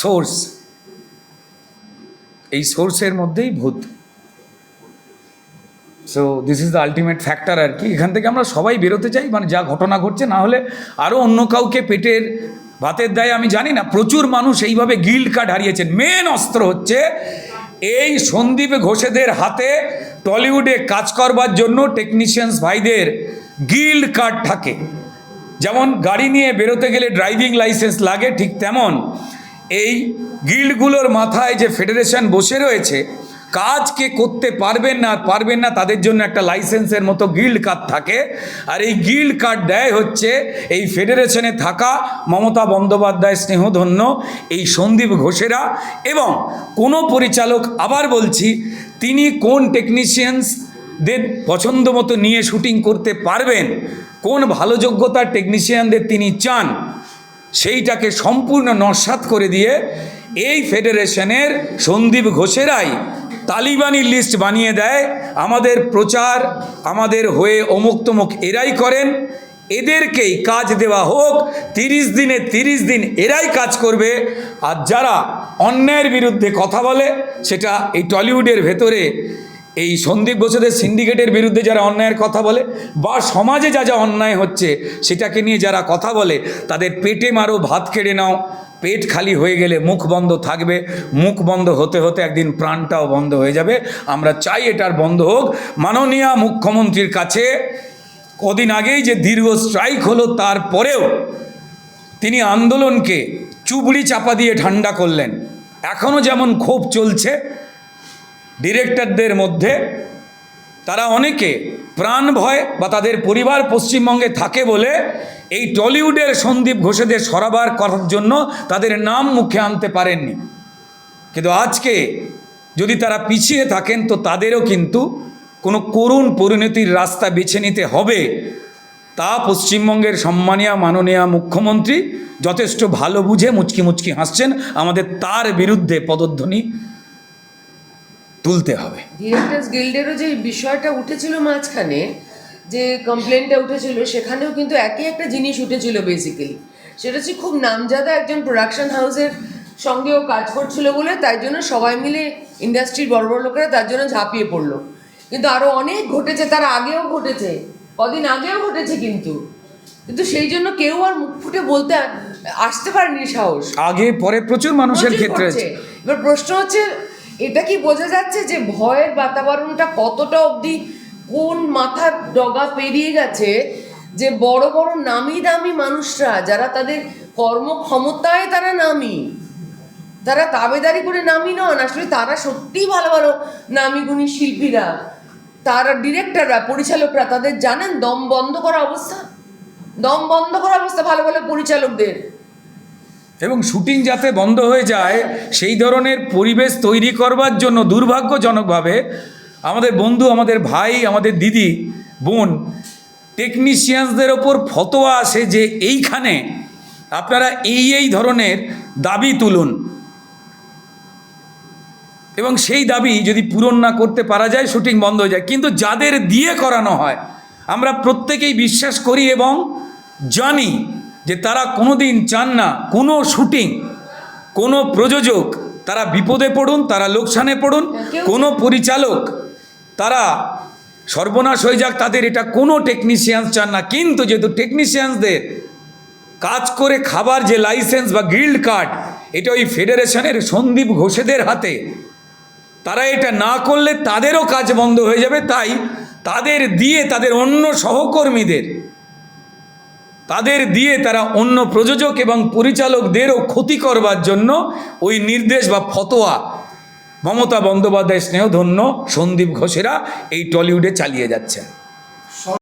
Source. এই সোর্সের মধ্যেই ভূত। So this is the ultimate factor আর কি। এখান থেকে আমরা সবাই বেরোতে চাই মানে যা ঘটনা ঘটছে, না হলে আরও অন্য কাউকে পেটের ভাতের দায়, আমি জানি না, প্রচুর মানুষ এইভাবে গিল্ড কার্ড হারিয়েছেন। মেন অস্ত্র হচ্ছে এই সন্দীপ ঘোষেদের হাতে টলিউডে কাজ করবার জন্য টেকনিশিয়ানস ভাইদের গিল্ড কার্ড থাকে। যেমন গাড়ি নিয়ে বেরোতে গেলে ড্রাইভিং লাইসেন্স লাগে, ঠিক তেমন এই গিল্ডগুলোর মাথায় যে ফেডারেশন বসে রয়েছে কাজকে করতে পারবেন না পারবেন না, তাদের জন্য একটা লাইসেন্সের মতো গিল্ড কার্ড থাকে। আর এই গিল্ড কার্ড দেয় হচ্ছে এই ফেডারেশনে থাকা মমতা বন্দ্যোপাধ্যায় স্নেহধন্য, এই সন্দীপ ঘোষেরা এবং কোনো পরিচালক, আবার বলছি, তিনি কোন টেকনিশিয়ানসদের পছন্দ মতো নিয়ে শুটিং করতে পারবেন, কোন ভালো যোগ্যতার টেকনিশিয়ানদের তিনি চান সেইটাকে সম্পূর্ণ নস্বাত করে দিয়ে এই ফেডারেশনের সন্দীপ ঘোষেরাই তালিবানি লিস্ট বানিয়ে দেয়, আমাদের প্রচার, আমাদের হয়ে অমুক তমুক এরাই করেন, এদেরকেই কাজ দেওয়া হোক, তিরিশ দিনে তিরিশ দিন এরাই কাজ করবে। আর যারা অন্যায়ের বিরুদ্ধে কথা বলে, সেটা এই টলিউডের ভেতরে এই সন্দীপ ঘোষদের সিন্ডিকেটের বিরুদ্ধে যারা অন্যায়ের কথা বলে বা সমাজে যা যা অন্যায় হচ্ছে সেটাকে নিয়ে যারা কথা বলে, তাদের পেটে মারো, ভাত কেড়ে নাও। পেট খালি হয়ে গেলে মুখ বন্ধ থাকবে। মুখ বন্ধ হতে হতে একদিন প্রাণটাও বন্ধ হয়ে যাবে। আমরা চাই এটার বন্ধ হোক। মাননীয় মুখ্যমন্ত্রীর কাছে কদিন আগেই যে দীর্ঘ স্ট্রাইক হলো, তারপরেও তিনি আন্দোলনকে চুবড়ি চাপা দিয়ে ঠান্ডা করলেন। এখনও যেমন ক্ষোভ চলছে ডিরেক্টরদের মধ্যে তারা অনেকে প্রাণ ভয় বা তাদের পরিবার পশ্চিমবঙ্গে থাকে বলে এই টলিউডের সন্দীপ ঘোষেদের সরাবার করার জন্য তাদের নাম মুখে আনতে পারেননি। কিন্তু আজকে যদি তারা পিছিয়ে থাকেন তো তাদেরও কিন্তু কোনো করুণ পরিণতির রাস্তা বেছে নিতে হবে। তা পশ্চিমবঙ্গের সম্মানীয়, মাননীয় মুখ্যমন্ত্রী যথেষ্ট ভালো বুঝে মুচকি মুচকি হাসছেন। আমাদের তার বিরুদ্ধে পদধ্বনি তুলতে হবে। ডিরেক্টর্স গিল্ডেরও যে বিষয়টা উঠেছিল মাঝখানে যে কমপ্লেনটা উঠেছিল সেখানেও কিন্তু একই একটা জিনিস উঠেছিল বেসিক্যালি সেটা হচ্ছে খুব নামজাদা একজন প্রোডাকশন হাউসের সঙ্গেও কাজ করছিল বলে তাই জন্য সবাই মিলে ইন্ডাস্ট্রির বড় বড় লোকেরা তার জন্য ঝাঁপিয়ে পড়ল। কিন্তু আরও অনেক ঘটেছে তার আগেও ঘটেছে কদিন আগেও ঘটেছে কিন্তু। কিন্তু সেই জন্য কেউ আর মুখ ফুটে বলতে আসতে পারেনি সাহস। আগে পরে প্রচুর মানুষের ক্ষেত্রে এবার প্রশ্ন হচ্ছে এটা কি বোঝা যাচ্ছে যে ভয়ের বাতাবরণটা কতটা অবধি কোন মাথার ডগা পেরিয়ে গেছে যে বড় বড় নামি দামি মানুষরা যারা তাদের কর্মক্ষমতায় তারা নামি, তারা তাবেদারি করে নামি নন, আসলে তারা সত্যিই ভালো ভালো নামি গুণী শিল্পীরা, তারা ডিরেক্টররা পরিচালকরা, তাদের জানেন দম বন্ধ করা অবস্থা? দম বন্ধ করা অবস্থা ভালো ভালো পরিচালকদের। এবং শুটিং যাতে বন্ধ হয়ে যায়, সেই ধরনের পরিবেশ তৈরি করবার জন্য দুর্ভাগ্যজনকভাবে আমাদের বন্ধু, আমাদের ভাই, আমাদের দিদি, বোন টেকনিশিয়ানসদের ওপর ফতোয়া আসে যে এইখানে আপনারা এই এই ধরনের দাবি তুলুন। এবং সেই দাবি যদি পূরণ না করতে পারা যায়, শুটিং বন্ধ হয়ে যায়। কিন্তু যাদের দিয়ে করানো হয়, আমরা প্রত্যেকেই বিশ্বাস করি এবং জানি যে তারা কোনোদিন চান না কোনো শুটিং কোনো প্রযোজক তারা বিপদে পড়ুন তারা লোকসানে পড়ুন কোনো পরিচালক তারা সর্বনাশ হয়ে যাক তাদের এটা কোনো টেকনিশিয়ানস চান না। কিন্তু যেহেতু টেকনিশিয়ানসদের কাজ করে খাবার যে লাইসেন্স বা গিল্ড কার্ড এটা ওই ফেডারেশনের সন্দীপ ঘোষেদের হাতে তারা এটা না করলে তাদেরও কাজ বন্ধ হয়ে যাবে। তাই তাদের দিয়ে তাদের অন্য সহকর্মীদের তাদের দিয়ে তারা অন্য প্রযোজক এবং পরিচালকদেরও ক্ষতি করবার জন্য ওই নির্দেশ বা ফতোয়া মমতা বন্দ্যোপাধ্যায় স্নেহধন্য সন্দীপ ঘোষেরা এই টলিউডে চালিয়ে যাচ্ছেন।